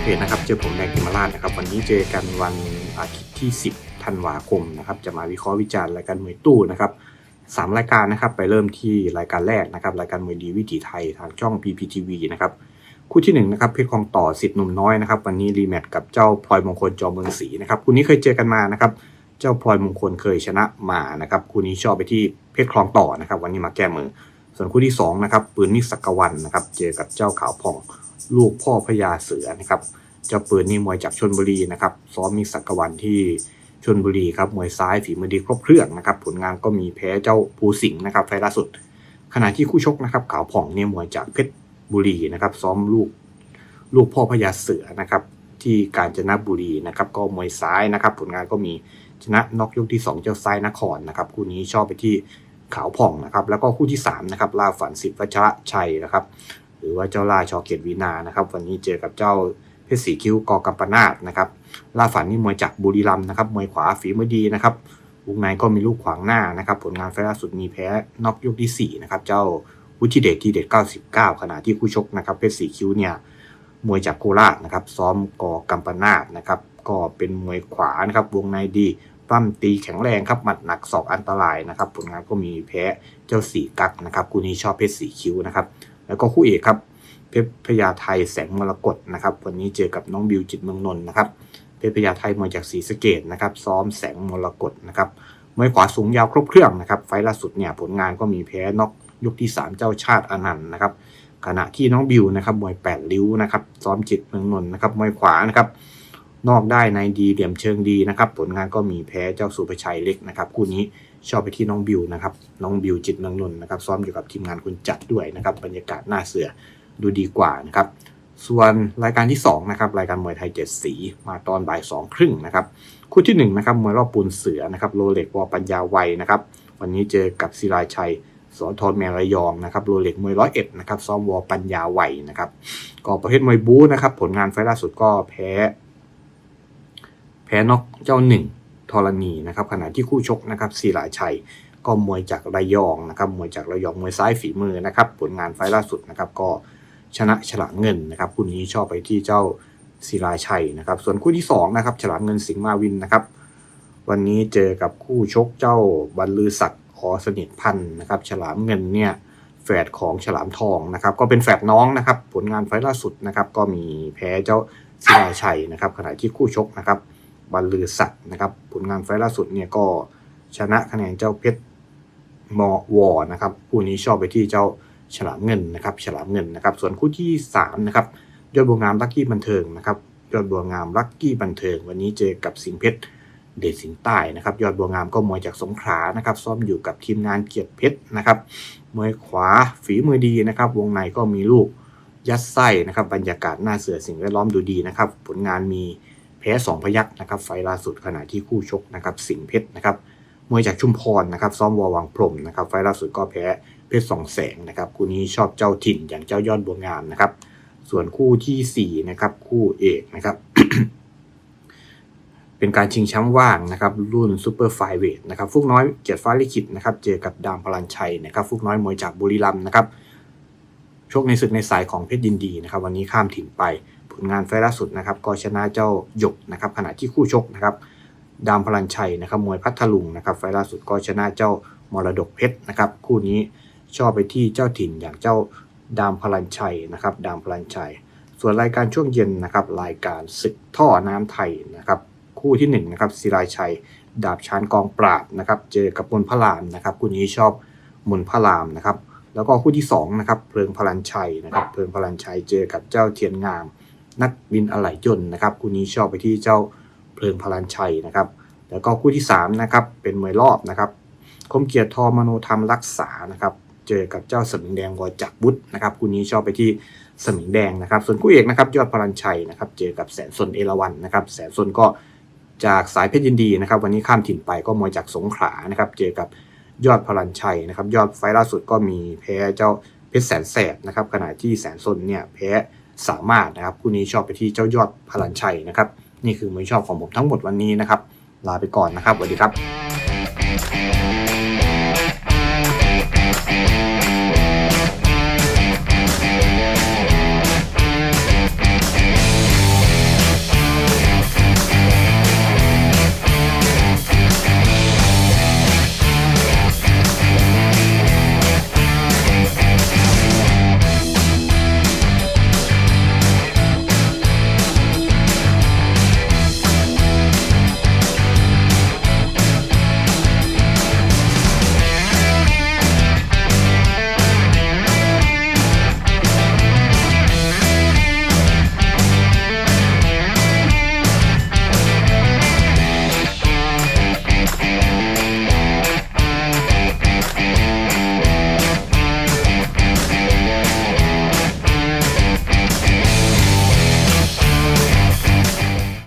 นเพจนะครับ เจอผมแดงกิมาราชนะครับ วันนี้เจอกันวันอาทิตย์ที่ 10 ธันวาคมนะครับ จะมาวิเคราะห์วิจารณ์รายการมวยตู้นะครับสามรายการนะครับ ไปเริ่มที่รายการแรกนะครับ รายการมวยดีวิถีไทยทางช่อง PPTV นะครับ คู่ที่หนึ่งนะครับเพชรคลองต่อสิทธิ์หนุ่มน้อยนะครับ วันนี้รีแมตช์กับเจ้าพลอยมงคลจอมเมืองศรีนะครับ คู่นี้เคยเจอกันมานะครับ เจ้าพลอยมงคลเคยชนะมานะครับ คู่นี้ชอบไปที่เพชรคลองต่อนะครับ วันนี้มาแก้มือ ส่วนคู่ที่สองนะครับปืนนิสักวันนะครับเจอกับเจ้าขาวผ่องลูกพ่อพญาเสือนะครับเจ้าปืนนี่มวยจากชนบุรีนะครับซ้อมมีสักวันที่ชนบุรีครับมวยซ้ายฝีมือดีครบเครื่องนะครับผลงานก็มีแพ้เจ้าภูสิงห์นะครับไฟล์ล่าสุด ขณะที่คู่ชกนะครับขาวผ่องเนี่ยมวยจากเพชรบุรีนะครับซ้อมลูกลูกพ่อพญาเสือนะครับที่กาญจนบุรีนะครับก็มวยซ้ายนะครับผลงานก็มีชนะน็อกยกที่ 2 เจ้าซ้ายนครนะครับคู่นี้ชอบไปที่ ขาวผ่องนะครับ แล้วก็คู่ที่3นะครับลาฝันสิทธิวัชระชัยนะครับ หรือว่าเจ้าลาชอเกตวีนานะครับ วันนี้เจอกับเจ้าเพชรสีคิ้วกอกัมปนาตนะครับล่าฝันนี่มวยจากบุรีรัมย์นะครับมวยขวาฝีมือดีนะครับวงในก็มีลูกขวางหน้านะครับ ผลงานไฟล์ล่าสุดมีแพ้นอกยกที่4นะครับเจ้าวุฒิเดชที่เด็ด99 ขณะที่คู่ชกนะครับเพชรสีคิ้วเนี่ยมวยจากโคราชนะครับ ซ้อมกอกัมปนาตนะครับ ก็เป็นมวยขวานะครับ วงในดี ปั้มตีแข็งแรงครับหมัดหนักศอกอันตรายนะครับ ผลงานก็มีแพ้เจ้าสีกักนะครับคู่นี้ชอบเพชรสีคิ้วนะครับ แล้วก็คู่เอกครับเพชรพญาไทยแสงมรกตนะครับ วันนี้เจอกับน้องบิวจิตเมืองนนท์นะครับเพชรพญาไทยมวยจากศรีสะเกดนะครับซ้อมแสงมรกตนะครับมวยขวาสูงยาวครบเครื่องนะครับ ไฟล่าสุดเนี่ยผลงานก็มีแพ้นอกยกที่ 3 เจ้าชาติอนันต์นะครับขณะที่น้องบิวนะครับมวยแปดริ้วนะครับซ้อมจิตเมืองนนท์นะครับมวยขวานะครับ นอกได้ในดีเหลี่ยมเชิงดีนะครับ ผลงานก็มีแพ้เจ้าสุภชัยเล็กนะครับคู่นี้ชอบไปที่น้องบิวนะครับน้องบิวจิตรเมืองนนนะครับซ้อมอยู่กับทีมงานคุณจัดด้วยนะครับบรรยากาศหน้าเสือดูดีกว่านะครับส่วนรายการที่2นะครับรายการมวยไทยเจ็ดสีมาตอนบ่ายสองครึ่งนะครับคู่ที่1นะครับมวยรอบปูนเสือนะครับโรเล็กวอปัญญาไวนะครับวันนี้เจอกับศิลาชัยสอทรแมระยองนะครับโรเล็กมวยร้อยเอ็ดนะครับซ้อมวอปัญญาไวนะครับก็ประเภทมวยบู๊นะครับผลงานไฟล์ล่าสุดก็แพ้ พ้นอกเจ้าหนึ่งธรณีนะครับขณะที่คู่ชกนะครับศิลาชัยก็มวยจากระยองนะครับมวยจากระยองมวยซ้ายฝีมือนะครับผลงานไฟล์ล่าสุดนะครับก็ชนะฉลามเงินนะครับคู่นี้ชอบไปที่เจ้าศิลาชัยนะครับ ส่วนคู่ที่สองนะครับฉลามเงินสิงห์มาวินนะครับ วันนี้เจอกับคู่ชกเจ้าบรรลือศักดิ์อสนิทพันธ์นะครับฉลามเงินเนี่ยแฝดของฉลามทองนะครับ ก็เป็นแฝดน้องนะครับ ผลงานไฟล์ล่าสุดนะครับ ก็มีแพ้เจ้าศิลาชัยนะครับ ขณะที่คู่ชกนะครับ บรรลือศักดิ์นะครับ ผลงานไฟล์ล่าสุดเนี่ยก็ชนะคะแนนเจ้าเพชรมอวอนะครับคู่นี้ชอบไปที่เจ้าฉลามเงินนะครับ ฉลามเงินนะครับ ส่วนคู่ที่3นะครับยอดบัวงามลักกี้บันเทิงนะครับ ยอดบัวงามลักกี้บันเทิง วันนี้เจอกับสิงเพชรเดชสิงใต้นะครับ ยอดบัวงามก็มวยจากสงขลานะครับ ซ้อมอยู่กับทีมงานเกียรติเพชรนะครับมวยขวาฝีมือดีนะครับ วงในก็มีลูกยัดไส้นะครับ บรรยากาศหน้าเสือสิ่งแวดล้อมดูดีนะครับ ผลงานมี แพ้สองพยักนะครับไฟล่าสุดขณะที่คู่ชกนะครับสิงห์เพชรนะครับมวยจากชุมพรนะครับซ้อมวอวังพรมนะครับไฟล่าสุดก็แพ้เพชรสองแสงนะครับคู่นี้ชอบเจ้าถิ่นอย่างเจ้ายอดบัวงามนะครับส่วนคู่ที่สี่นะครับคู่เอกนะครับเป็นการชิงแชมป์ว่างนะครับรุ่นซูเปอร์ไฟเวทนะครับฟุกน้อยเกียรติฟ้าลิขิตนะครับเจอกับดามพลันชัยนะครับฟุกน้อยมวยจากบุรีรัมย์นะครับชกในศึกในสายของเพชรยินดีนะครับวันนี้ข้ามถิ่นไป ผลงานไฟล่าสุดนะครับ ก็ชนะเจ้าหยกนะครับขณะที่คู่ชกนะครับดามพลันชัยนะครับมวยพัทลุงนะครับไฟล่าสุดก็ชนะเจ้ามรดกเพชรนะครับคู่นี้ชอบไปที่เจ้าถิ่นอย่างเจ้าดามพลันชัยนะครับดามพลันชัย ส่วนรายการช่วงเย็นนะครับรายการศึกท่อน้ำไทยนะครับคู่ที่1นงนะครับศิลาชัย ดาบชานกองปราบนะครับเจอกับมนพระรามนะครับคู่นี้ชอบมนพระรามนะครับแล้วก็คู่ที่2นะครับเพลิงพลันชัยนะครับเพลิงพลันชัยเจอกับเจ้าเทียนงาม นักบินอะไหล่ยนต์นะครับคู่นี้ชอบไปที่เจ้าเพลิงพลันชัยนะครับ แล้วก็คู่ที่3นะครับเป็นมวยรอบนะครับคมเกียรติทอมโนธรรมรักษานะครับ เจอกับเจ้าสมิงแดงวอจักบุตรนะครับคู่นี้ชอบไปที่สมิงแดงนะครับ ส่วนคู่เอกนะครับยอดพลันชัยนะครับ เจอกับแสนสนเอราวันนะครับ แสนสนก็จากสายเพชรยินดีนะครับ วันนี้ข้ามถิ่นไปก็มวยจากสงขลานะครับ เจอกับยอดพลันชัยนะครับ ยอดไฟล์ล่าสุดก็มีแพ้เจ้าเพชรแสนแสบนะครับขณะที่แสนสนเนี่ยแพ้ สามารถนะครับคู่นี้ชอบไปที่เจ้ายอดพลันชัยนะครับ นี่คือมวยชอบของผมทั้งหมดวันนี้นะครับ ลาไปก่อนนะครับสวัสดีครับ